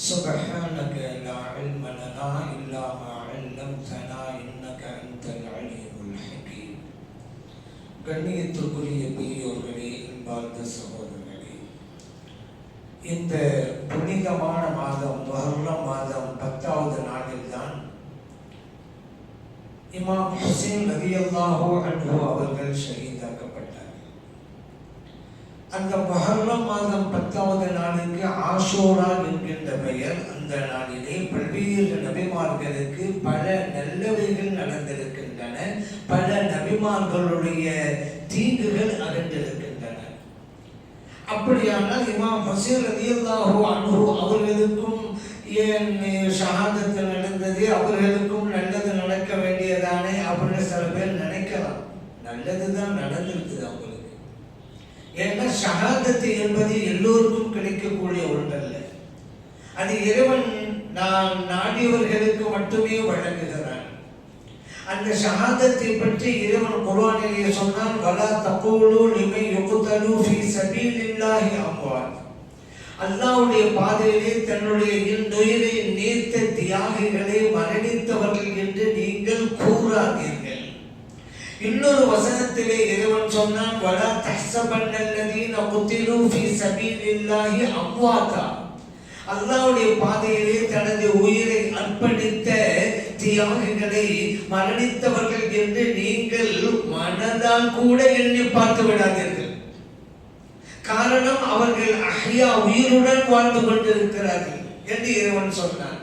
سبحانك لا علم لنا إلا ما علمتنا إنك أنت العليم الحكيم கண்ணியத்திற்குரிய பெரியோர்களே அன்பார்ந்த சகோதரர்களே இந்த புனிதமான மாதம் முஹர்ரம் மாதம் பத்தாவது நாளில் தான் இமாம் ஹுசைன் ரலியல்லாஹு அன்ஹு அவர்கள் ஷஹீதாக்கப்பட்டார்கள் அந்த மகரம் மாதம் பத்தாவது நாளுக்கு ஆசோரா என்கின்ற பெயர். அந்த நாளிலே பல்வேறு நபிமார்களுக்கு பல நல்லவைகள் நடந்திருக்கின்றன. பல நபிமார்களுடைய தீங்குகள் அகற்றிருக்கின்றன. அப்படியானால் இமாம் ஹசீர் ரலியல்லாஹு அனுகு அவர்களுக்கும் ஏன் நடந்தது? அவர்களுக்கும் நல்லது நடக்க வேண்டியதானே அப்படின்னு சில பேர் நினைக்கலாம். நல்லதுதான் நடந்திருக்குது அவங்க ஏன்னா ஷஹாதத்து என்பது எல்லோருக்கும் கிடைக்கக்கூடிய ஒன்றல்ல. அது இறைவன் நான் நாடியவர்களுக்கு மட்டுமே வழங்குகிறான். அந்த ஷஹாதத்தை பற்றி இறைவன் குர்ஆனிலே சொன்னான் வலா தப்போலோ லிமை யுக்தலு ஃபீ சபீலில்லாஹி அம்வாத் அல்லாஹ்வுடைய பாதையிலே தன்னுடைய இன்னுயிரை நீர்த்த தியாகிகளை மரணித்தவர்கள் என்று நீங்கள் கூறாதீர்கள். இன்னொரு வசனத்திலே இறைவன் சொன்னான் வலா தஹ்சபன்னல்லதீன குத்திலு ஃபீ சபீலில்லாஹி அம்வாதா அல்லாஹ்வுடைய பாதையிலே தனது உயிரை அர்ப்பணித்த தியாகிகளை மரணித்தவர்கள் என்று நீங்கள் மனதால் கூட எண்ணி பார்த்து விடாதீர்கள். காரணம் அவர்கள் அஹ்யா உயிருடன் வாழ்ந்து கொண்டிருக்கிறார்கள் என்று இறைவன் சொன்னான்.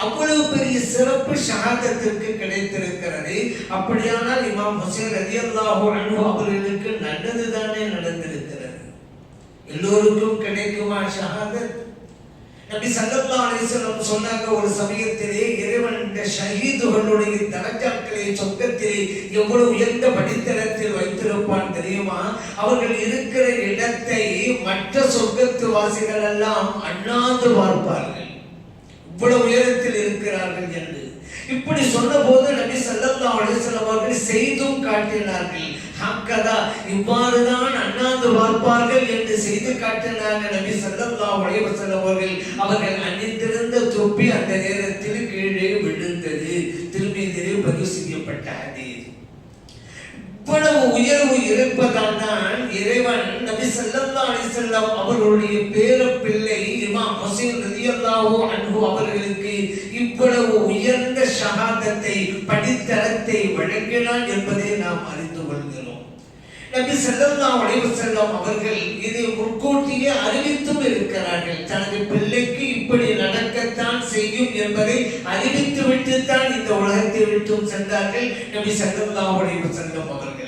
அவ்வளவு பெரிய சிறப்பு ஷஹாதத்திற்கு கிடைத்திருக்கிறது. அப்படியானால் இமாம் ஹுசேன் ரதி அல்லாஹோ அவர்களுக்கு நல்லது தானே நடந்திருக்கிறது. எல்லோருக்கும் கிடைக்குமா ஷஹாதத்? நபி ஸல்லல்லாஹு அலைஹி சொன்னாங்க ஒரு சமயத்திலே இறைவன் இந்த ஷஹீதுகளுடைய தரஜாக்களை சொர்க்கத்திலே எவ்வளவு உயர்ந்த படித்தரத்தில் வைத்திருப்பான் தெரியுமா? அவர்கள் இருக்கிற இடத்தை மற்ற சொர்க்கத்து வாசிகள் எல்லாம் அண்ணாந்து பார்ப்பார்கள். இவ்வளவு உயரத்தில் இருக்கிறார்கள் என்று. இப்படி சொன்னபோது நபி சல்லா அலைஹி அவர்கள் செய்தும் காட்டினார்கள். ஹக்கதா இவ்வாறுதான் அண்ணாந்து பார்ப்பார்கள் என்று செய்து காட்டினார்கள் நபி சல்லா அலைஹி அவர்கள். அவர்கள் அணிந்திருந்த தொப்பி அந்த நேரத்தில் கீழே விழு திரும்பிதிலே பதிவு செய்யப்பட்ட ஹதீஸ் இவ்வளவு உயர்வு இருப்பதால் தான் இறைவன் நபி ஸல்லல்லாஹு அலைஹி வஸல்லம் அவர்களுடைய பேர பிள்ளை இமாம் ஹுசைன் ரலியல்லாஹு அன்பு அவர்களுக்கு இவ்வளவு உயர்ந்த ஷஹாதத்தை படித்தரத்தை வழங்கினான் என்பதை நாம் அறிந்து கொள்கிறோம். நபி ஸல்லல்லாஹு அலைஹி வஸல்லம் அவர்கள் இதை முன்கூட்டியே அறிவித்தும் இருக்கிறார்கள். தனது பிள்ளைக்கு இப்படி நடக்கத்தான் செய்யும் என்பதை அறிவித்து விட்டுத்தான் இந்த உலகத்தை விட்டும் சென்றார்கள் நபி ஸல்லல்லாஹு அலைஹி செல்லம் அவர்கள்.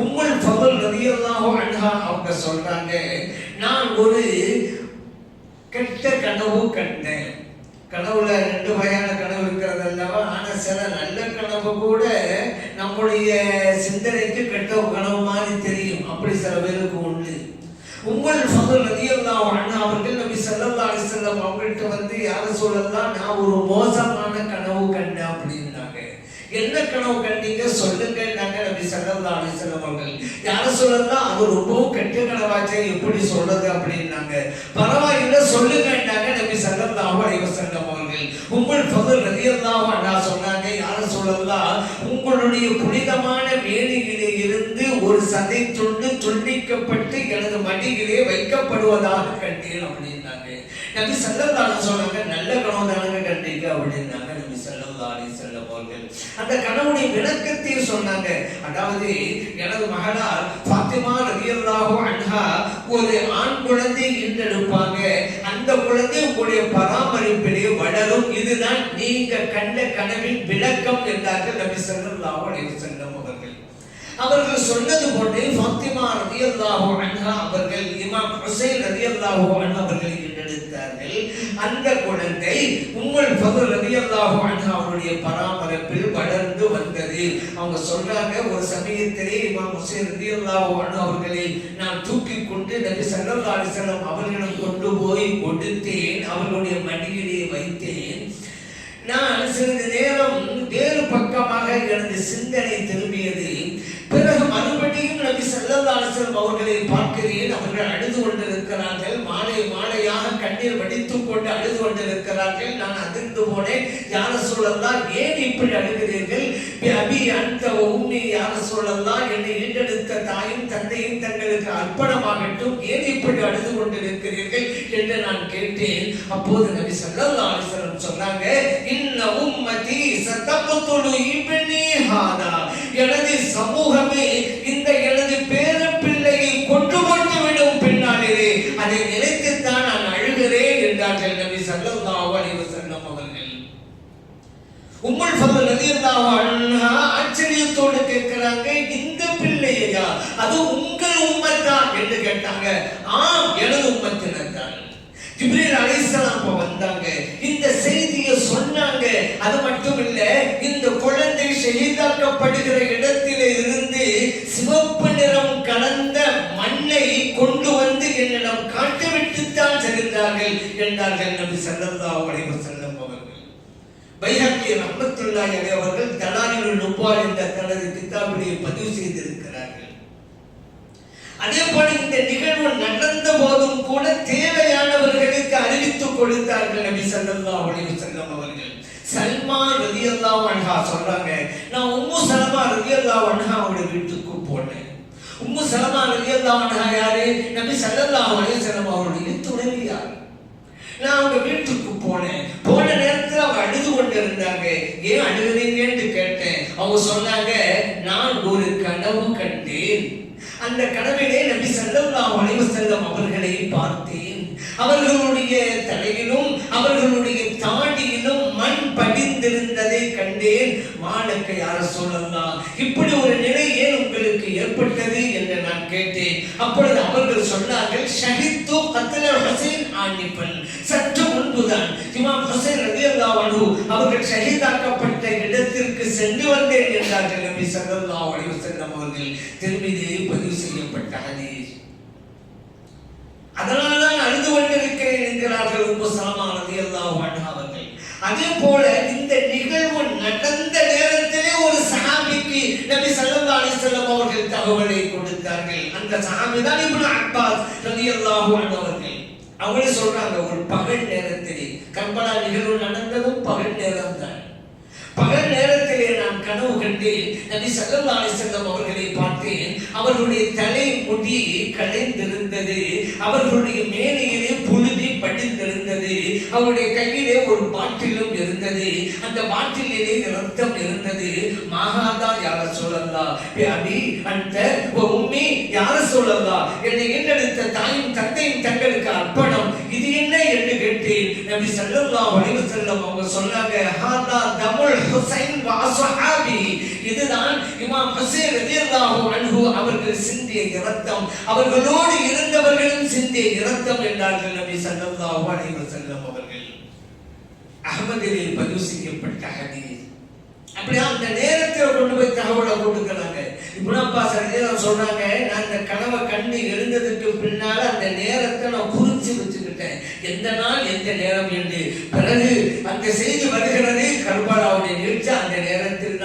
உம்முல் ஃபضல் ரலியல்லாஹு அன்ஹா அவங்க சொல்றாங்க நான் ஒரு கெட்ட கனவு கண்டேன். கனவுல ரெண்டு வகையான கனவு இருக்கிறது அல்லவா? ஆனா சில நல்ல கனவு கூட நம்முடைய சிந்தனைக்கு கெட்ட கனவு மாதிரி தெரியும். அப்படி சில பேருக்கு உண்டு. உங்கள் ஃபதுல் ரலியல்லாஹு அன்ஹு அவர்கள் நபி செல்லம் அலைஹி வஸல்லம் அவங்கள்ட்ட வந்து யார சொல்லலாம்? நான் ஒரு மோசமான கனவு கண்டேன். என்ன கனவு கண்டீங்க? சொல்லுங்கன்னாங்க நபி ஸல்லல்லாஹு அலைஹி அவர்கள் யார சொல்லலாம் அவர் ரொம்பவும் கெட்ட கனவாச்சே எப்படி சொல்றது அப்படின்னாங்க. பரவாயில்லை சொல்லுங்கன்னாங்க நபி ஸல்லல்லாஹு அலைஹி வஸல்லம் அவர்கள் உங்கள் பதில் ரலியல்லாஹு அன்ஹா சொன்னாங்க யார சொல்லலாம் உங்களுடைய புனிதமான வேலையிலே இருந்து ஒரு சதை துண்டு துண்டிக்கப்பட்டு எனது மடியிலே வைக்கப்படுவதாக கண்டேன் அப்படின்னாங்க. நபி ஸல்லல்லாஹு சொன்னாங்க நல்ல கனவு தானங்க கண்டீங்க அப்படின்னாங்க. நபி ஸல்லல்லாஹு அந்த கனவுடைய விளக்கத்தையும் சொன்னாங்க. அதாவது எனது மகனார் பாத்திமா ரலியல்லாஹு அன்ஹா ஒரு ஆண் குழந்தை ஈன்றெடுப்பாங்க அந்த குழந்தை உங்களுடைய பராமரிப்பிலே வளரும். இதுதான் நீங்க கண்ட கனவின் விளக்கம் என்றார்கள் நபி ஸல்லல்லாஹு அலைஹி வஸல்லம் அவர்கள். அவர்கள் சொன்னது போன்று ஃபாத்திமா ரலியல்லாஹு அன்ஹா அவர்கள் இமாம் ஹுசைன் ரலியல்லாஹு அன்ஹு அவர்களை ஈண்டெடுத்தார்கள் அந்த குழந்தை உங்கள் ஃபதுல் ரலியல்லாஹு அன்ஹா அவருடைய பராமரிப்பில் வளர்ந்து வந்தது. அவங்க சொல்றாங்க ஒரு சமயத்திலே இமாம் ஹுசைன் ரலியல்லாஹு அன்ஹு அவர்களை நான் தூக்கி கொண்டு நபி ஸல்லல்லாஹு அலைஹி வஸல்லம் அவர்களிடம் கொண்டு போய் கொடுத்தேன் அவர்களுடைய மடியிலே வைத்தேன். நான் சிறிது நேரம் வேறு பக்கமாக எனது சிந்தனை திரும்பியது. பிறகு மறுபடியும் நபி ஸல்லல்லாஹு அவர்களை பார்க்கிறேன். அவர்கள் அழுது கொண்டிருக்கிறார்கள். மாலை மாலையாக கண்ணீர் வடித்துக் கொண்டு அழுது கொண்டிருக்கிறார்கள். நான் அதிர்ந்து போனேன். யார சொல்லலாம் ஏன் இப்படி அழுகிறீர்கள்? அபி அந்த உண்மை யார சொல்லலாம் என்னை ஈண்டெடுத்த தாயும் தந்தையும் தங்களுக்கு அர்ப்பணமாகட்டும். ஏன் இப்படி அழுது கொண்டிருக்கிறீர்கள் என்று நான் கேட்டேன். அப்போது நபி ஸல்லல்லாஹு சொன்னாங்க இன்ன உம்மதி சத்தப்பத்தோடு இப்படி ஹாதா எனது சமூகமே இந்த எனது பேர பிள்ளையை கொண்டு கொண்டு விடும் பின்னாளிலே அதை நினைத்துத்தான் நான் அழுகிறேன் என்றார்கள் நபி சல்லல்லாஹு அலைஹி வஸல்லம் அவர்கள். உம்முல் ஃபதல் ரலியல்லாஹு அன்ஹா ஆச்சரியத்தோடு கேட்கிறாங்க இந்த பிள்ளையா அது உங்கள் உம்மத்தா? என்று கேட்டாங்க. ஆம் எனது உம்மத்தினர் தான். ஜிப்ரீல் அலைஹிஸ்ஸலாம் வந்தாங்க. இந்த செய்தியை சொன்னாங்க. அது மட்டும் இல்லை இந்த குழந்தை ஷஹீதாக்கப்படுகிற இடத்திலே இருந்து சிவப்பு நிறம் கலந்த மண்ணை கொண்டு வந்து என்னிடம் காட்டிவிட்டுத்தான் சென்றார்கள் என்றார்கள் நபி சல்லல்லா அலைஹி வஸல்லம் அவர்கள். பைஹக்கி ரஹ்மத்துல்லாஹி அலைஹி அவர்கள் தலாலிலுல் நுபார் என்ற தனது கிதாபிலே பதிவு செய்திருக்கிறார்கள். அதே போல இந்த நிகழ்வு நடந்த போதும் கூட தேவையானவர்களுக்கு அறிவித்துக் கொடுத்தார்கள் நபி ஸல்லல்லாஹு அலைஹி வஸல்லம் அவர்கள். சல்மான் ரலியல்லாஹு அன்ஹா சொல்றாங்க நான் உம்மு சலமா ரலியல்லாஹு அன்ஹாவோட வீட்டுக்கு போனேன் உம்மு சலமா ரலியல்லாஹு அன்ஹா யாரு? நபி சல்லல்லா அலைஹி வஸல்லம் அவருடைய துணைவியார் நான் அவங்க வீட்டுக்கு போனேன். போன நேரத்துல அவங்க அழுது கொண்டு இருந்தாங்க ஏன் அழுகிறீங்கன்னு கேட்டேன். அவங்க சொன்னாங்க நான் ஒரு கனவு கண்டேன். அந்த கனவிலே நபி ஸல்லல்லாஹு அலைஹி செல்லம் அவர்களை பார்த்தேன். அவர்களுடைய தலையிலும் அவர்களுடைய தாண்டி கண்டேன் மாலுக்கு யார இப்படி ஒரு நிலை ஏன் உங்களுக்கு ஏற்பட்டது என்று நான் கேட்டேன். அப்பொழுது அவர்கள் சொன்னார்கள் ஷஹித்து கத்தல ஹுசைன் ஆனிபன் சற்று முன்புதான் இமாம் ஹுசைன் ரலியல்லாஹு அன்ஹு அவர்கள் ஷஹீதாக்கப்பட்ட இடத்திற்கு சென்று வந்தேன் என்றார்கள் நபி சல்லா அலைஹி வஸல்லம் அவர்கள். திருமதியிலே பதிவு செய்யப்பட்ட ஹதீஸ். அதனால்தான் அழுது கொண்டிருக்கிறேன் என்கிறார்கள் உம்மு சலமா ரலியல்லாஹு அன்ஹா. அதே போல இந்த நிகழ்வு நடந்த நேரத்திலே ஒரு சஹாபிக்கு நபி சல்லா அலி செல்லம் அவர்கள் தகவலை கொடுத்தார்கள். அந்த சஹாபி தான் இப்னு அப்பாஸ் ரலியல்லாஹு அன்ஹு அவங்களே சொல்றாங்க ஒரு பகல் நேரத்திலே கர்பலா நிகழ்வு நடந்ததும் பகல் நேரம் தான் பகல் நேரத்திலே நான் கனவு கண்டேன் நபி சல்லா அலைஹி அவர்களை பார்த்தேன். அவர்களுடைய தலை முடி கலைந்திருந்தது அவர்களுடைய மேலையிலே புழு அவருடைய கையிலே ஒரு பாட்டிலும் இருந்தது. அந்த பாட்டிலே ரத்தம் இருந்தது. மாகாதா யார சொல்லலா அடி அந்த உம்மி யார சொல்லலா என்னை என்னெடுத்த தாயும் தந்தையும் தங்களுக்கு அர்ப்பணம். இது என்ன என்று கேட்டேன். நபி ஸல்லல்லாஹு அலைஹி வஸல்லம் அவங்க சொன்னாங்க ஹாதா தமுல் ஹுசைன் வ அஸ்ஹாபி. இதுதான் இமாம் ஹுசைன் ரலியல்லாஹு அன்ஹு அவர்கள் சிந்திய இரத்தம். அவர்களோடு இருந்தவர்களும் சிந்திய இரத்தம் என்றார்கள் நபி ஸல்லல்லாஹு அலைஹி வஸல்லம் அவர்கள். அகமதிலே பதிவு செய்யப்பட்ட ஹதீஸ். அப்படியா அந்த நேரத்தில் கொண்டு போய் தகவலை கொடுக்கிறாங்க இப்னப்பா சரியாக சொன்னாங்க நான் இந்த கனவை கண்டு எழுந்ததுக்கு பின்னால அந்த நேரத்தை நான் குறிச்சு வச்சுக்கிட்டேன். எந்த நாள் எந்த நேரம் என்று. பிறகு அந்த செய்தி வருகிறது. கருபாலாவுடைய நிகழ்ச்சி அந்த நேரத்தில்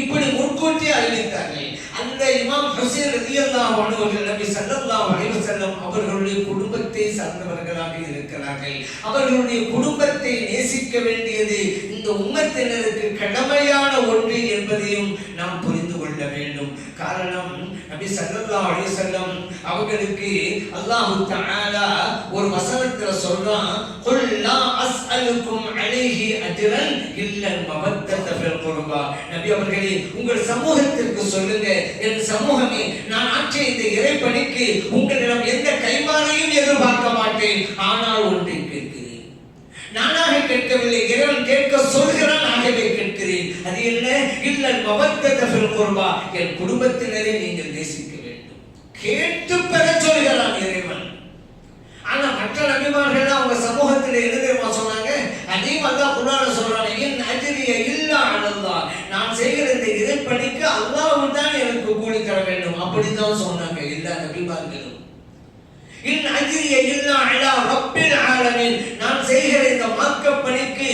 இப்படி முன்கூட்டி அறிவித்தார்கள். அந்த இமாம் ஹுசைன் ரதியல்லாஹு அன்ஹு அவர்கள் நபி ஸல்லல்லாஹு அலைஹி வஸல்லம் அவர்களுடைய குடும்பத்தை சார்ந்தவர்களாக இருக்கிறார்கள். அவர்களுடைய குடும்பத்தை நேசிக்க வேண்டியது இந்த உம்மத்தினருக்கு கடமையான ஒன்று என்பதையும் நாம் புரிந்து கொள்ள வேண்டும். காரணம் நபி ஸல்லல்லாஹு அலைஹி வஸல்லம் அவர்களுக்கு அல்லாஹ் தஆலா ஒரு வசனத்துல சொல்றான் குல் லா அஸ்அலுக்கும் அலைஹி அஜ்ரன் இல்ல மவத்தத ஃபில் குர்பா. நபி அவர்களே உங்கள் சமூகத்திற்கு சொல்லுங்க என் சமூகமே நான் ஆற்றிய இந்த இறைப்பணிக்கு உங்களிடம் எந்த கைமாறையும் எதிர்பார்க்க மாட்டேன். ஆனால் ஒன்றை கேட்கிறேன். நானாக கேட்கவில்லை இறைவன் கேட்க சொல்கிறான் ஆகவே அது என்ன? இல்ல மவக்கத்தை குர்பா. என் குடும்பத்தினரை நீங்கள் நேசிக்க வேண்டும். கேட்டு பெற சொல்கிறான் இறைவன். ஆனா மற்ற நபிமார்கள் அவங்க சமூகத்தில் என்ன தெரியுமா சொன்னாங்க? அதே மாதிரிதான் குரான சொல்றாங்க என் அஜரிய இல்லா அனல்லா நான் செய்கிற இந்த இறைப்பணிக்கு அல்லாவும் தான் எனக்கு கூலி தர வேண்டும். அப்படிதான் சொன்னாங்க. எல்லா நபிமார்கள். இன் அஜ்ரிய இல்லா அலா ரப்பில் ஆலமீன். நான் செய்கிற இந்த மார்க்க பணிக்கு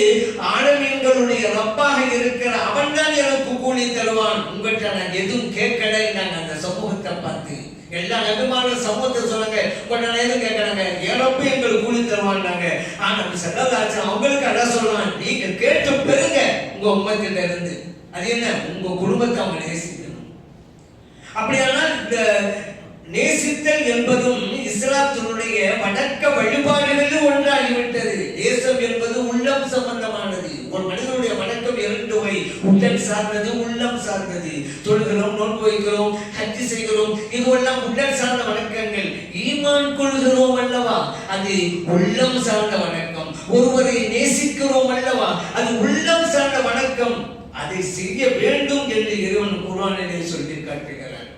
ஆலமீன்களுடைய ரப்பாக இருக்கிற அவன் தான் எனக்கு கூலி தருவான். உங்கள்கிட்ட நான் எதுவும் கேட்கல நாங்க அந்த சமூகத்தை பார்த்து. எல்லா நபிமாரும் சமூகத்தை சொன்னாங்க கொஞ்ச நேரம் கேட்கறாங்க என் எங்களுக்கு கூலி தருவான்னாங்க. ஆனா செல்லதாச்சு அவங்களுக்கு அதான் சொல்லுவான். நீங்க கேட்டு பெறுங்க உங்க உம்மத்திட்ட இருந்து அது என்ன? உங்க குடும்பத்தை அவங்க நேசிக்கணும். அப்படியானால் இந்த நேசித்தல் என்பதும் இஸ்லாத்தினுடைய வணக்க வழிபாடுகளில் ஒன்றாகிவிட்டது. தேசம் என்பது உள்ளம் சம்பந்தமானது. ஒரு மனிதனுடைய வணக்கம் இரண்டு வகை. உடல் சார்ந்தது உள்ளம் சார்ந்தது. தொழுகிறோம் நோன்பு வைக்கிறோம் ஹஜ்ஜி செய்கிறோம் இதுவெல்லாம் உடல் சார்ந்த வணக்கங்கள். ஈமான் கொள்கிறோம் அல்லவா? அது உள்ளம் சார்ந்த வணக்கம். ஒருவரை நேசிக்கிறோம் அல்லவா? அது உள்ளம் சார்ந்த வணக்கம். அதை செய்ய வேண்டும் என்று இறைவன் குரானிலே சொல்லி காட்டுகிறார்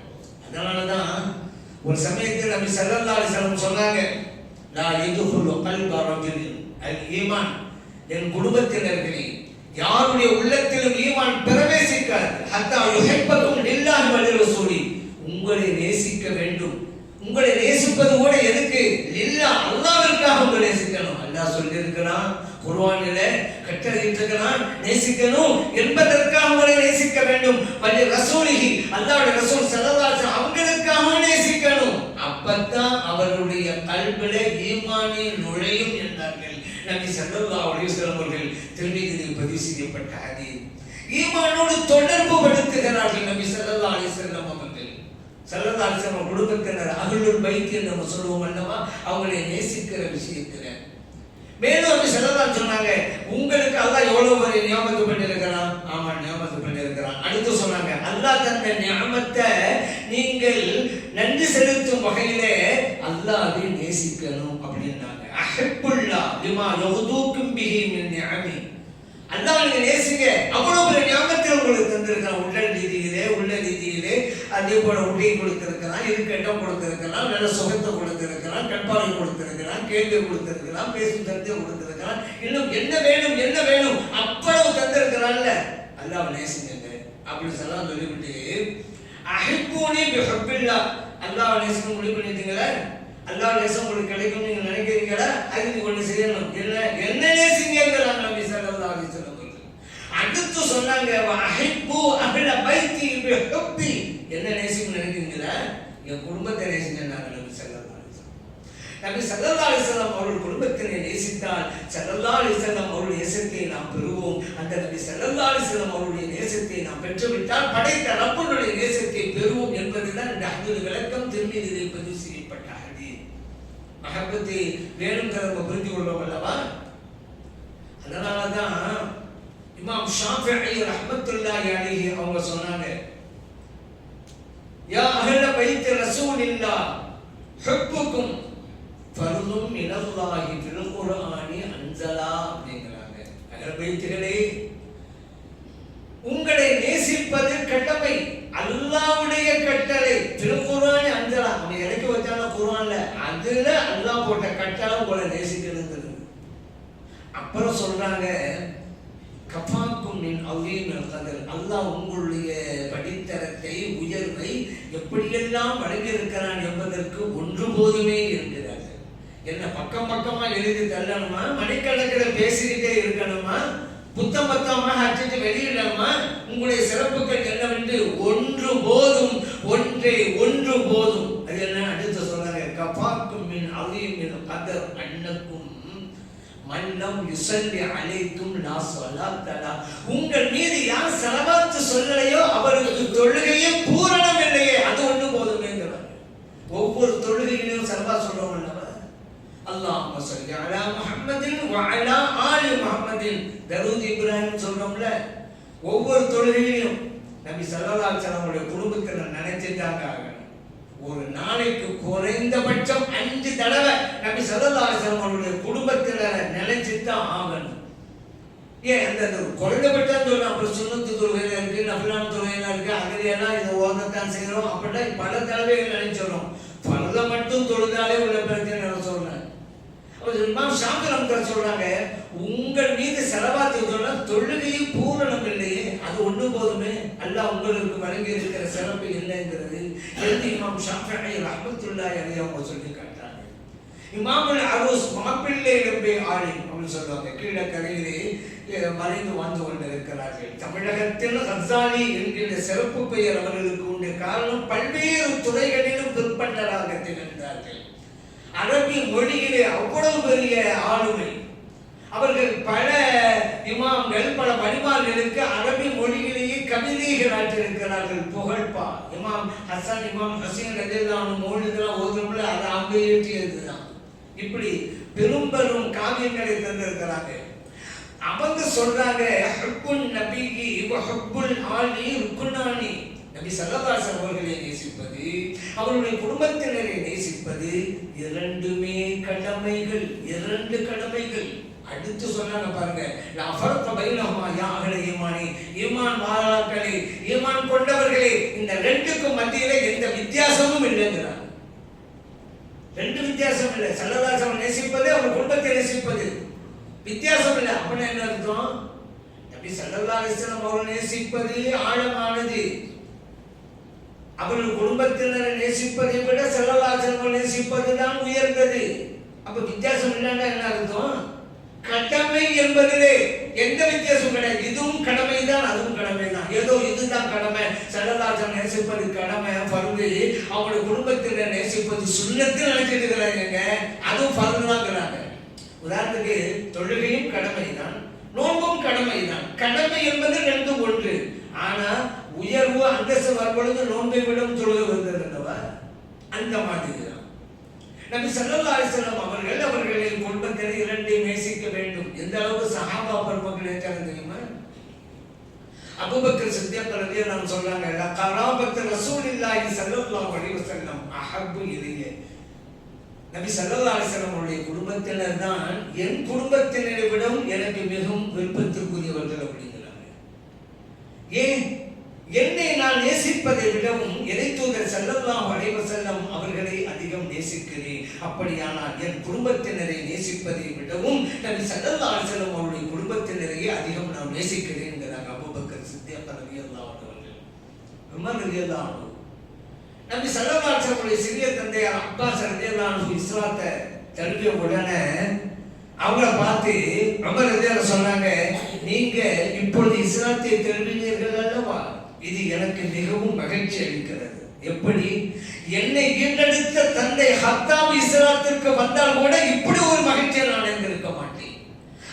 அதனாலதான் ஒரு சமயத்தில் நபி ஸல்லல்லாஹு அலைஹி சொன்னாங்க லா யதுஹுலு கல்ப ரஜுலின். ஈமான். என் குடும்பத்தினர்களே யாருடைய உள்ளத்திலும் ஈமான் பிரவேசிக்காது. அத்தா யுஹிப்பக்கும் லில்லாஹி வ ரசூலி உங்களை நேசிக்க வேண்டும். உங்களை நேசிப்பது கூட எதுக்கு? லில்லா அல்லாஹ்விற்காக உங்களை நேசிக்கணும். அல்லாஹ் சொல்லி இருக்கிறான் கட்டளையிட்டிருக்கிறான் நேசிக்கணும் என்பதற்காக உங்களை நேசிக்க வேண்டும். பள்ளி ரசூலிகி அல்லாஹ்வுடைய ரசூல் ஸல்லல்லாஹு அவங்களுக்காக நேசிக்கணும். அப்பத்தான் அவருடைய கல்வில ஈமானில் நுழையும் என்றார்கள். நபி ஸல்லல்லாஹு அலைஹி வஸல்லம் அவர்கள் திருமதியில் பதிவு செய்யப்பட்ட ஹதீஸ். ஈமானோடு தொடர்பு படுத்துகிறார்கள் நபி ஸல்லல்லாஹு அலைஹி வஸல்லம் அவர்கள். ஸல்லல்லாஹு அலைஹி குடும்பத்தினர் அகலூர் பைத் நம்ம சொல்லுவோம் அல்லவா? அவங்களை நேசிக்கிற விஷயத்தினர் மேலும் வந்து செல்லதான் சொன்னாங்க உங்களுக்கு அல்லாஹ் எவ்வளவு வரை நியமத்து பண்ணியிருக்கிறான்? ஆமா நியமத்து பண்ணியிருக்கிறான். அடுத்து சொன்னாங்க அல்லாஹ் தந்த நியமத்தை நீங்கள் நன்றி செலுத்தும் வகையிலே அல்லாஹ்வை நேசிக்கணும் அப்படின்னாங்க. அஹப்புல்லா விமா யஹுதூக்கும் பிஹி மின் அல்லாஹ் நீங்க நேசிங்க. அவ்வளவு பெரிய ஞாபகத்தை உங்களுக்கு தந்திருக்கிறான் உடல் ரீதியிலே உள்ள ரீதியிலே அதே போல உடை கொடுத்திருக்கிறான் இருக்கட்டம் இடம் கொடுத்திருக்கிறான் நல்ல சுகத்தை கொடுத்திருக்கிறான் கற்பாலை கொடுத்திருக்கிறான் கேள்வி கொடுத்திருக்கிறான் பேசும் தரத்தை கொடுத்திருக்கிறான் இன்னும் என்ன வேணும் என்ன வேணும் அவ்வளவு தந்திருக்கிறான்ல அல்லாஹ் நேசிங்க அப்படின்னு சொல்லலாம் சொல்லிவிட்டு அஹிப்பூனி பிஹப்பில்லா. அல்லாஹ் நேசம் முடிவு பண்ணிட்டீங்களா? அல்லாஹ் நேசம் உங்களுக்கு கிடைக்கும் நீங்க நினைக்கிறீங்களா? அதுக்கு ஒண்ணு செய்யணும். என்ன என்ன நேசிங்கிறாங்க நபி சார் அடுத்து சொன்னாங்க அஹிப்பு அஹ்ல பைத்தி பிஹப்பி என்ன நேசிக்கும் நினைக்கிறீங்களா? என் குடும்பத்தை நேசிங்கன்னாங்க நபி ஸல்லல்லாஹு அலைஹி நபி ஸல்லல்லாஹு அலைஹி அவர்கள் குடும்பத்தினை நேசித்தால் ஸல்லல்லாஹு அலிசல்லாம் அவருடைய நேசத்தை நாம் பெறுவோம். அந்த நபி ஸல்லல்லாஹு அலிசல்லாம் அவருடைய நேசத்தை நாம் பெற்றுவிட்டால் படைத்த ரப்பனுடைய நேசத்தை பெறுவோம் என்பதுதான் இந்த ஹதீஸ் விளக்கம். திருமீதிலே பதிவு செய்யப்பட்ட ஹதீஸ். மஹப்பத்தை வேணுங்கிறத நம்ம புரிந்து கொள்வோம் அல்லவா? அதனாலதான் இமாம் ஷாஃபிஈ ரஹ்மத்துல்லாஹி அலைஹி அவங்க சொன்னாங்க யா அஹ்ல பைத் ரசூலில்லாஹ் ஹுப்புக்கும் ஃபர்தும் மினல்லாஹி ஃபில் குர்ஆனி அன்ஸலா அப்படிங்கறாங்க. அஹ்ல பைத்களே உங்களை நேசிப்பது கடமை அல்லாஹ்வுடைய கட்டளை திருக்குர்ஆனி அஞ்சலா அவன் இறக்கி வச்சான குர்ஆன்ல. அதுல அல்லாஹ் போட்ட கட்டளை உங்களை நேசிக்கணுங்கிறது அப்புறம் சொல்றாங்க கஃபாக்கும் மின் அவ்வீன் அல்லாஹ் உங்களுடைய படித்தரத்தை உயர்வை எப்படியெல்லாம் வழங்கியிருக்கிறான் என்பதற்கு ஒன்று போதுமே இருக்கிறார்கள் என்ன பக்கம் பக்கமா எழுதி தள்ளணுமா? மணிக்கணக்கில் பேசிக்கிட்டே இருக்கணுமா? புத்தம் பத்தமாக அச்சிட்டு வெளியிடணுமா? உங்களுடைய சிறப்புகள் என்னவென்று ஒன்று போதும் ஒன்றே ஒன்று போதும். அது என்ன? அடுத்து சொல்றாங்க கஃபாக்கும் மின் அவ்வீன் கதர் அண்ணக்கும் மன்னம் யுசல்லி அலைக்கும் லா ஸலாத்தலா உங்கள் மீது யார் செலவாத்து சொல்லலையோ அவருக்கு தொழுகையே பூரணம் இல்லையே அது ஒன்று போதுமேங்கிறார் ஒவ்வொரு தொழுகையிலும் செலவா சொல்றோம் அல்லவா அல்லாஹ்வும்ம ஸல்லி அலா முகமதின் வ அலா ஆலி முகமதின் தரூத் இப்ராஹிம் சொல்றோம்ல ஒவ்வொரு தொழுகையிலும் நபி ஸல்லல்லாஹு அலைஹி குடும்பத்தில் குடும்பத்தினர் நினைச்சிட்டாங்க ஒரு நாளைக்கு குறைந்தபட்சம் அஞ்சு தடவை நபி ஸல்லல்லாஹு அவருடைய குடும்பத்தினரை நினைச்சு தான் ஆகணும். ஏன்? அந்த குறைந்தபட்சம் சொல்றோம் அப்புறம் சுண்ணத்து தொழுகையில இருக்கு நபிலான தொழுகையில இருக்கு அதுலாம் இதை ஓதத்தான் செய்கிறோம் அப்படின்னா பல தடவைகள் நினைச்சிடும் பலதை மட்டும் தொழுதாலே உள்ள பிரச்சனை நான் சொல்றேன் அப்ப இமாம் சொல்றாங்க உங்கள் மீது செலவாத்தி சொன்னா தொழுகையும் பூரணம் இல்லையே அது ஒண்ணு போதுமே? அல்ல உங்களுக்கு வழங்கி இருக்கிற சிறப்பு என்னங்கிறது எழுதி இமாம் ஷாஃபி ரஹ்மத்துல்லாஹி அலைஹி அவங்க சொல்லி காட்டாங்க இமாமுல் அரூஸ் மாப்பிள்ளை நம்பி ஆழி அப்படின்னு சொல்லுவாங்க. கீழே கரையிலே மறைந்து வாழ்ந்து கொண்டிருக்கிறார்கள். தமிழகத்தில் ஹசாலி என்கிற சிறப்பு பெயர் அவர்களுக்கு உண்டு. காரணம் பல்வேறு துறைகளிலும் பிற்பட்டராக திகழ்ந்தார்கள் அரபி மொழியிலே அவ்வளவு பெரிய ஆளுமை. அவர்கள் பல இமாம்கள் பல பரிமார்களுக்கு அரபி மொழியிலேயே கவிதைகள் ஆற்றிருக்கிறார்கள் புகழ்பா. இமாம் ஹசன் இமாம் ஹசீன் ரஜிதான் மொழிதெல்லாம் ஓதுறோம்ல அதை அவங்க இயற்றியதுதான் இப்படி பெரும் பெரும் காவியங்களை தந்திருக்கிறாங்க அவங்க சொல்றாங்க ஹக்குன் நபிகி ஹக்குல் ஆலி ருக்குனானி நபி சல்லல்லாஹு அவர்களை நேசிப்பது அவருடைய குடும்பத்தினரை நேசிப்பது இரண்டுமே கடமைகள் இரண்டு கடமைகள். அடுத்து சொன்னாங்க பாருங்க லஃபர்த பைனஹுமா யா அஹ்ல ஈமானி? ஈமான் வாழாக்களே ஈமான் கொண்டவர்களே இந்த ரெண்டுக்கும் மத்தியில எந்த வித்தியாசமும் இல்லைங்கிறார். ரெண்டு வித்தியாசம் இல்லை. சல்லதாசன் நேசிப்பது அவர் குடும்பத்தை நேசிப்பது. வித்தியாசம் இல்லை. அப்படின்னு என்ன அர்த்தம்? நபி சல்லல்லா அலிஸ்லாம் அவர்கள் நேசிப்பது ஆழமானது. அவர்கள் குடும்பத்தினரை நேசிப்பதை விட செல்லலாசனம் நேசிப்பது தான் உயர்ந்தது. அப்ப வித்தியாசம் இல்லைன்னா என்ன அர்த்தம்? கடமை என்பதிலே எந்த வித்தியாசம் கிடையாது. இதுவும் கடமை தான் அதுவும் கடமை தான் ஏதோ இதுதான் கடமை. செல்லலாசனம் நேசிப்பது கடமை பருது அவங்களுடைய குடும்பத்தினர் நேசிப்பது சுண்ணத்தில் நினைச்சிட்டு இருக்கிறாங்க அதுவும் பருது உதாரணத்துக்கு தொழுகையும் கடமை தான் நோன்பும் கடமை தான் கடமை என்பது ரெண்டும் ஒன்று. ஆனா உயர்வு அந்தஸ்து வரும்பொழுது நோன்பை விடும் தொழுகை வந்தது அந்த மாதிரி நபி ஸல்லல்லாஹு அலைஹி அவர்கள் அவர்களின் குடும்பத்தினர் இரண்டையும் நேசிக்க வேண்டும். எந்த அளவுக்கு சஹாபா பெருமக்கள் ஏற்றாங்க தெரியுமா? அபுபக்கர் சித்திக் ரலியல்லாஹு அன்ஹு சொல்றாங்க கராபத்து ரசூலில்லாஹி சல்லல்லாஹு அலைஹி வஸல்லம் அஹப்பு இலையே. நபி ஸல்லல்லாஹு அலைஹி வஸல்லம் அவருடைய குடும்பத்தினர் தான் என் குடும்பத்தினரை விடவும் எனக்கு மிகவும் விருப்பத்திற்குரியவர்கள் அப்படின்னு ஏன்? என்னை நான் நேசிப்பதை விடவும் எதை தூதர் செல்லலாம் அலைஹி செல்லம் அவர்களை அதிகம் நேசிக்கிறேன். அப்படியானால் என் குடும்பத்தினரை நேசிப்பதை விடவும் நபி செல்லலாம் அலைஹி அவருடைய குடும்பத்தினரையே அதிகம் நான் நேசிக்கிறேன்ங்கிறாங்க அபூபக்கர் சித்திக் ரலியல்லாஹு அன்ஹு அவர்கள். உமர் ரலியல்லாஹு அன்ஹு. நபி ஸல்லல்லாஹு சிறிய தந்தையார் அப்பாஸ் ரலியல்லாஹு இஸ்லாத்தை தழுவிய உடனே அவங்கள பார்த்து உமர் ரலியல்லாஹு சொன்னாங்க நீங்க இப்பொழுது இஸ்லாத்தை தழுவினீர்கள் அல்லவா இது எனக்கு மிகவும் மகிழ்ச்சி அளிக்கிறது. எப்படி? என்னை ஈண்டெடுத்த தந்தை ஹத்தாம் இஸ்லாத்திற்கு வந்தால் கூட இப்படி ஒரு மகிழ்ச்சியை நான் இருந்திருக்க மாட்டேன்.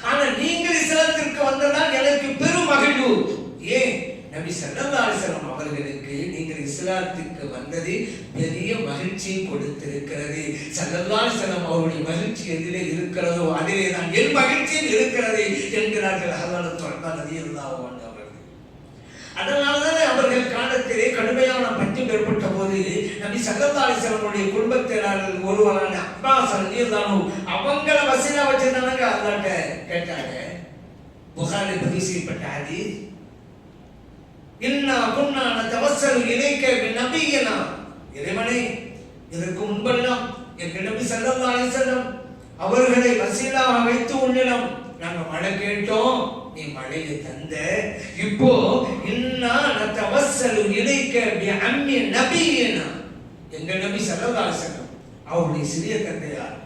ஆனா நீங்கள் இஸ்லாத்திற்கு வந்ததால் எனக்கு பெரும் மகிழ்வு. ஏன்? நபி சல்லாசலம் அவர்களுக்கு நீங்கள் இஸ்லாத்துக்கு வந்தது பெரிய மகிழ்ச்சி கொடுத்திருக்கிறது. சல்லாசலம் அவருடைய மகிழ்ச்சி எதிலே இருக்கிறதோ அதிலே தான் என் மகிழ்ச்சியும் இருக்கிறது என்கிறார்கள் ஹஸரத் தொடர்ந்தால் ரலியல்லாஹு அன்ஹு அவர்கள். அதனாலதான் அவர்கள் காலத்திலே கடுமையான பஞ்சம் ஏற்பட்ட போது நபி ஸல்லல்லாஹு குடும்பத்தினர்கள் ஒருவரான அப்பா ரலியல்லாஹு அவங்கள வசீலா வச்சிருந்தாங்க. அல்லாஹ்ட்ட கேட்டாங்க புகாரில் பதிவு செய்யப்பட்ட ஹதீஸ் இன்னா குன்னான தவசல் இணைக்க நபியனா. இறைவனே இதற்கு முன்பெல்லாம் எங்கள் நபி சல்லா அலிசல்லம் அவர்களை வசீலாக வைத்து உன்னிடம் நாங்க மழை கேட்டோம். நீ மழையை தந்த. இப்போ இன்னா தவசல் இணைக்க அம்மி நபியனா. எங்க நபி சல்லா அலிசல்லம் அவருடைய சிறிய தந்தையார்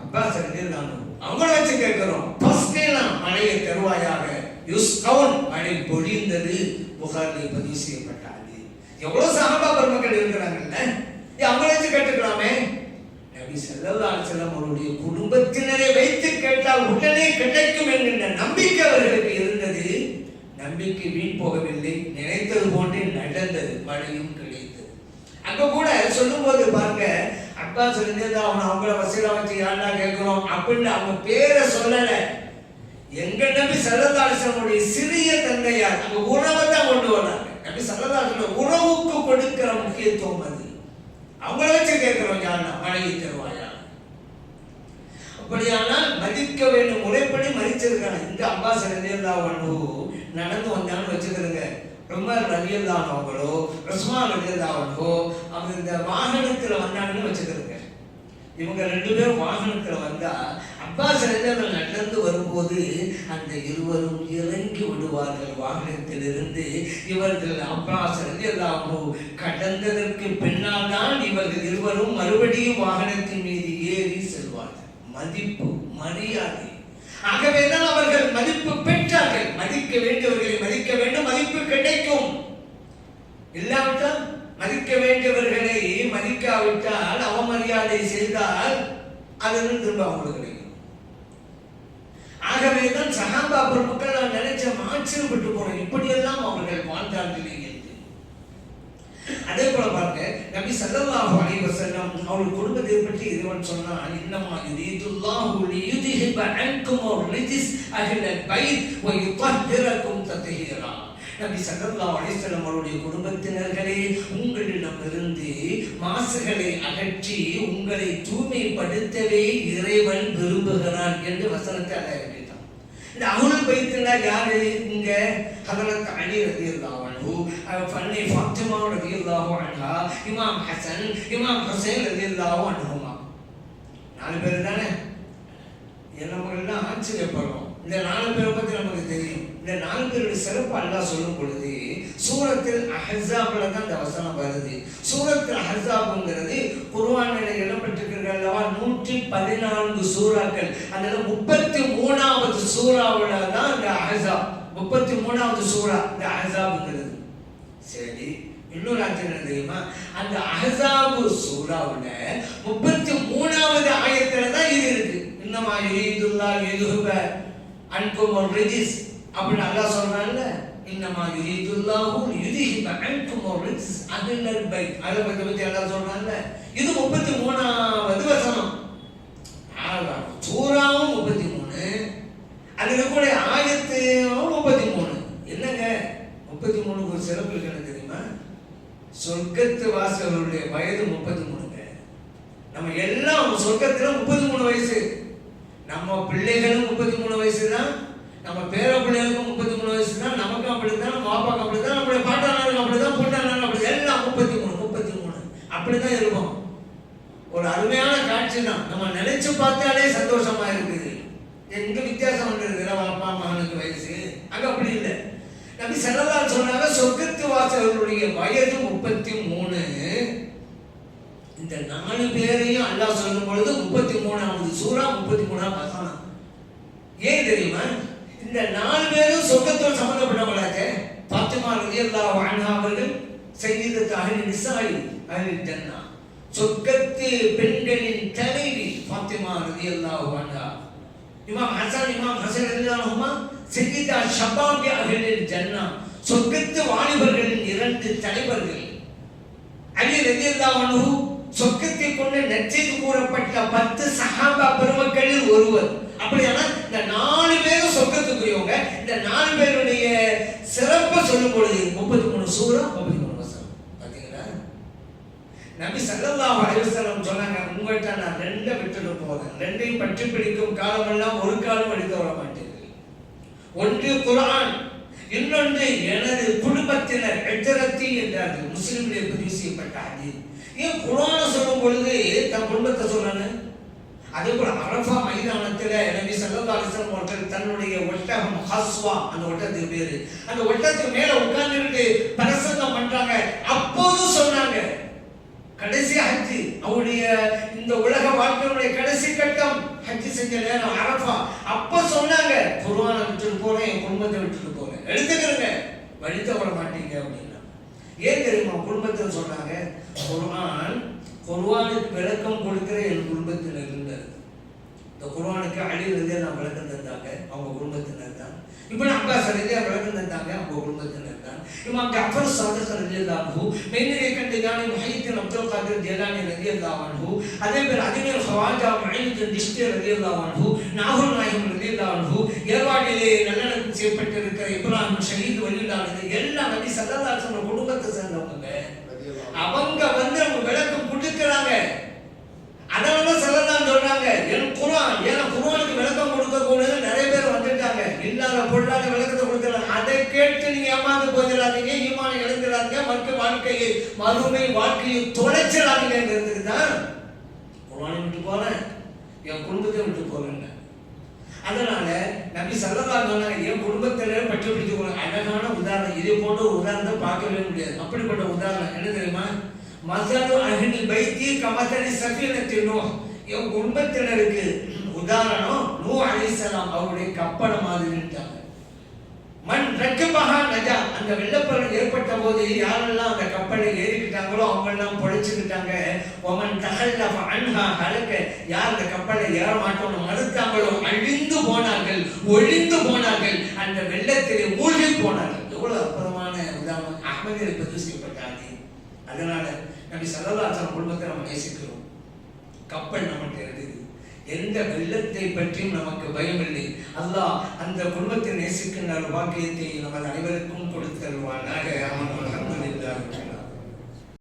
அப்பாஸ் நானும் அவங்கள வச்சு கேட்கிறோம். பஸ்கேலாம் மழையை தருவாயாக யுஸ்கவுன் மழை பொழிந்தது புகாரில் பதிவு செய்யப்பட்டாது. எவ்வளவு சகாபா பெருமக்கள் இருக்கிறாங்கல்ல? ஏன் கேட்டுக்கலாமே. நபி ஸல்லல்லாஹு செல்லம் அவருடைய குடும்பத்தினரை வைத்து கேட்டால் உடனே கிடைக்கும் என்கின்ற நம்பிக்கை அவர்களுக்கு இருந்தது. நம்பிக்கை வீண் போகவில்லை. நினைத்தது போன்றே நடந்தது. மழையும் கிடைத்தது. அங்க கூட சொல்லும்போது பாருங்க அப்பா சொல்லிட்டு அவன் அவங்கள வசீலா வச்சு யாரா கேட்கிறோம் அப்படின்னு அவங்க பேரை சொல்லலை. எங்க நபி சல்லதாசனுடைய சிறிய தந்தையார் அங்க உறவை தான் கொண்டு வராங்க நபி சல்லதாசன உறவுக்கு கொடுக்கிற முக்கியத்துவம் அது. அவங்கள வச்சு கேட்கிறோம் யாருன்னா மழையை தருவாயா? அப்படியானால் மதிக்க வேண்டும் முறைப்படி மதித்து வச்சிருக்காங்க இந்த அப்பாஸ் ரலியல்லா ஒன்று நடந்து வந்தான்னு வச்சுக்கிறேங்க ரொம்ப ரலியல்லான் ரஸ்மா உஸ்மான் அவங்க இந்த வாகனத்துல வந்தாங்கன்னு வச்சுக்கிறேங்க இவங்க ரெண்டு பேரும் வாகனத்துல வந்தா அப்பாஸ் ரலியல்லாஹு நடந்து வரும்போது அந்த இருவரும் இறங்கி விடுவார்கள். வாகனத்திலிருந்து இவர்கள் அப்பா ரலியல்லாஹு கடந்ததற்கு பின்னால் தான் இவர்கள் இருவரும் மறுபடியும் வாகனத்தின் மீது ஏறி செல்வார்கள். மதிப்பு மரியாதை. ஆகவேதான் அவர்கள் மதிப்பு பெற்றார்கள். மதிக்க வேண்டியவர்களை மதிக்க வேண்டும். மதிப்பு கிடைக்கும். இல்லாவிட்டால் மதிக்க வேண்டியவர்களை மதிக்காவிட்டால் அவமரியாதை செய்தால் அதிலிருந்து திரும்ப அவங்களுக்கு ஆகவே தான் சகாபா பெருமக்கள் நான் நினைச்ச ஆச்சரியப்பட்டு போனேன் இப்படியெல்லாம் அவர்கள் வாழ்ந்தார்கள் என்று. அதே போல பாருங்க நபி ஸல்லல்லாஹு அலைஹி வஸல்லம் அவர்கள் குடும்பத்தை பற்றி இறைவன் சொன்னான் இன்னமா யுரீதுல்லாஹு லியுதிஹிப அன்கும் ரிஜிஸ் அஹ்லல் பைத் வ யுطهிரக்கும் தத்ஹீரா நபி ஸல்லல்லாஹு அலைஹி வஸல்லம் அவருடைய குடும்பத்தினர்களே உங்களிடமிருந்து மாசுகளை அகற்றி உங்களை தூய்மைப்படுத்தவே இறைவன் விரும்புகிறான் என்று வசனத்தை அல்லாஹ் இந்த அகுல் பைத்துனா யாரு? இங்க ஹதரத் அலி ரலியல்லாஹு அன்ஹு ஃபன்னி ஃபாத்திமா ரதி அல்லாஹு அன்ஹா இமாம் ஹசன் இமாம் ஹுசைன் ரதி அல்லாஹு அன்ஹுமா. நாலு பேர் தானே? நம்மளுக்கு ஆச்சரியப்படுறோம். இந்த நாலு பேரை பத்தி நமக்கு தெரியும். இந்த நாலு பேருடைய சிறப்பு அல்லாஹ் சொல்லும் பொழுது சூரத்தில் அஹஸாப்ல தான் இந்த வசனம் வருது. சூரத்தில் அஹஸாப்ங்கிறது குர்ஆனில் இடம்பெற்றிருக்கிறது அல்லவா? நூற்றி பதினான்கு சூறாக்கள். அதில் முப்பத்தி மூணாவது சூறாவில் தான் இந்த அஹஸாப் முப்பத்தி மூணாவது சூறா இந்த அஹஸாப்ங்கிறது சரி இன்னொரு ஆச்சரியம் தெரியுமா? அந்த அஹசாபு சூறாவில் முப்பத்தி மூணாவது ஆயத்தில் தான் இது இருக்கு. இன்னமா யுரீதுல்லா எதுகுப அன்கும் ரிஜிஸ் அப்படின்னு நல்லா சொல்றாங்கல்ல இன்னமா யுரீதுல்லாஹு யுதிஹிப அன்கும் ரிஜிஸ் அஹ்லல் பைத். அதை பத்தி பத்தி அல்லாஹ் இது முப்பத்தி மூணாவது வசனம். சூறாவும் முப்பத்தி மூணு. அது இருக்கக்கூடிய ஆயத்தையும் முப்பத்தி மூணு. என்னங்க? முப்பத்தி மூணுக்கு ஒரு சிறப்பு இருக்கு தெரியுமா? சொர்க்கத்து வாசகர்களுடைய வயது முப்பத்தி மூணுங்க. நம்ம எல்லாம் சொர்க்கத்துல முப்பத்தி மூணு வயசு. நம்ம பிள்ளைகளும் முப்பத்தி மூணு வயசு தான் நம்ம பேர பிள்ளைகளுக்கும் முப்பத்தி மூணு வயசு தான் நமக்கும் அப்படித்தான் பாப்பாக்கு அப்படித்தான் நம்மளுடைய பாட்டாளர்களும் அப்படிதான் பொண்ணாளர்களும் அப்படி எல்லாம் முப்பத்தி மூணு முப்பத்தி மூணு. அப்படிதான் இருக்கும். ஒரு அருமையான காட்சி தான் நம்ம நினைச்சு பார்த்தாலே சந்தோஷமா இருக்குது. எங்க வித்தியாசம் வந்துருது நம்ம அப்பா மகனுக்கு வயசு? அங்க அப்படி இல்லை. நபி செல்லதால் சொன்னாங்க சொர்க்கத்து வாசகர்களுடைய வயது முப்பத்தி மூணு. இந்த நாலு பேரையும் அல்லாஹ் சொல்லும் பொழுது முப்பத்தி மூணாவது சூறா முப்பத்தி மூணாவது வசனம். ஏன் தெரியுமா? இந்த நாலு பேரும் சொர்க்கத்தோடு சம்பந்தப்பட்டவங்களாச்சே. பாத்திமா ரலியல்லாஹு அன்ஹா அவர்கள் செய்தத்து அகலி நிசாயி அகலி ஜன்னா. சொர்க்கத்து பெண்களின் தலைவி பாத்திமா ரலியல்லாஹு அன்ஹா. இமாம் ஹசன் இமாம் ஹசன் ரலியல்லாஹுமா செய்தா ஷபாபி அகலின் ஜன்னா. சொர்க்கத்து வாலிபர்களின் இரண்டு தலைவர்கள். அலி ரலியல்லாஹு அன்ஹு சொர்க்கத்தை கொண்டு நற்செய்தி கூறப்பட்ட பத்து சஹாபா பெருமக்களில் ஒருவர். அப்படியானா இந்த நாலு பேரும் சொர்க்கத்துக்குரியவங்க. இந்த நாலு பேருடைய சிறப்பை சொல்லும் பொழுது முப்பத்தி மூணு சூறா முப்பத்தி மூணு வசனம். பார்த்தீங்களா நபி சல்லல்லா அலைஹி சொன்னாங்க உங்கள்கிட்ட நான் ரெண்டை விட்டுட்டு போகிறேன் ரெண்டையும் பற்றி பிடிக்கும் காலமெல்லாம் ஒரு காலம் எடுத்து வர மாட்டேன் ஒன்று குரான் இன்னொன்று எனது குடும்பத்தினர் எச்சரத்தி என்றார்கள் முஸ்லிம்களே பதிவு செய்யப்பட்ட ஹதீஸ். ஏன் குரான சொல்லும் பொழுது தன் குடும்பத்தை சொல்லணும்? அதே போல அரஃபா மைதானத்துல நபி ஸல்லல்லாஹு அலைஹி தன்னுடைய ஒட்டகம் ஹஸ்வா அந்த ஒட்டத்துக்கு பேரு. அந்த ஒட்டத்துக்கு மேல உட்கார்ந்துட்டு பிரசங்கம் பண்றாங்க. அப்போதும் சொன்னாங்க கடைசி ஹஜ்ஜி அவருடைய இந்த உலக வாழ்க்கையுடைய கடைசி கட்டம் ஹஜ்ஜி செஞ்ச நேரம் அரஃபா அப்ப சொன்னாங்க குருவான விட்டுட்டு போறேன் என் குடும்பத்தை விட்டுட்டு போறேன். எடுத்துக்கிறேங்க வழித்த விட மாட்டீங்க அப்படின்னா. ஏன் தெரியுமா? குடும்பத்தில் சொன்னாங்க குருவான் குர்ஆனுக்கு விளக்கம் கொடுக்கிற என் குடும்பத்தினர் இருந்தது இந்த குர்ஆனுக்கு அலி ரலியா நான் விளக்கம் தந்தாங்க அவங்க குடும்பத்தினர் தான். இப்னு அப்பாஸ் ரலியா விளக்கம் தந்தாங்க அவங்க குடும்பத்தினர் தான். இமாம் ஜஅஃபர் சாதிக் ரலியல்லாஹு மெய்நிலை கண்டு ஞானி முஹைத்தீன் அப்துல் காதிர் ஜிலானி ரலியல்லாஹு அதே பேர் அதிமீர் ஹவாஜா முஹைத்தீன் திஷ்டி ரலியல்லாஹு நாகூர் நாயகம் ரலியல்லாஹு ஏர்வாடிலே நல்லடக்கம் செய்யப்பட்டிருக்கிற இப்ராஹிம் ஷஹீத் வலியுல்லாஹு எல்லாம் நபி ஸல்லல்லாஹு அலைஹி குடும்பத்தை சேர்ந்தவங்க. அவங்க வந்து அதனால சொல்லலாம் சொல்றாங்க. என் குரான் ஏன்னா குரானுக்கு விளக்கம் கொடுக்க கூடாது நிறைய பேர் வந்துட்டாங்க இல்லாத பொருளாத விளக்கத்தை கொடுத்துறாங்க அதை கேட்டு நீங்க ஏமாந்து போயிடாதீங்க ஈமான இழந்துடாதீங்க மற்ற வாழ்க்கையை மறுமை வாழ்க்கையை தொலைச்சிடாதீங்கிறதுக்கு தான் குரானை விட்டு போறேன். என் குடும்பத்தை விட்டு போறேன் அதனால நபி சல்லதா சொன்னாங்க என் குடும்பத்தில பற்றி பிடிச்சு அழகான உதாரணம். இதே போன்ற உதாரணத்தை பார்க்கவே முடியாது. அப்படிப்பட்ட உதாரணம் என்ன தெரியுமா? மசாலு அஹ்லில் பைத்தி கமதனி சஃபீனத்தி நூஹ். என் குடும்பத்தினருக்கு உதாரணம் நூ அலிசலாம் அவருடைய கப்பலை மாதிரிட்டாங்க மண் ரக்கமாக நஜா. அந்த வெள்ளப்பெருக்கு ஏற்பட்ட போது யாரெல்லாம் அந்த கப்பலை ஏறிக்கிட்டாங்களோ அவங்க எல்லாம் பொழைச்சுக்கிட்டாங்க. ஒமன் தகல்ல அன்ஹா ஹலக யார் அந்த கப்பலை ஏற மாட்டோம்னு மறுத்தாங்களோ அழிந்து போனார்கள் ஒழிந்து போனார்கள். அந்த வெள்ளத்திலே மூழ்கி போனார்கள். எவ்வளவு அற்புதமான உதாரணம். அகமதியை பதிவு அதனால நபி சல்லல்லாஹு குடும்பத்தை நம்ம நேசிக்கிறோம். கப்பல் நம்மகிட்ட இருக்குது. எந்த வெள்ளத்தை பற்றியும் நமக்கு பயமில்லை. அல்லாஹ் அந்த குடும்பத்தை நேசிக்கின்ற வாக்கியத்தை நமது அனைவருக்கும் கொடுத்தருவானாக அவன் அல்ஹம்துலில்லாஹ்.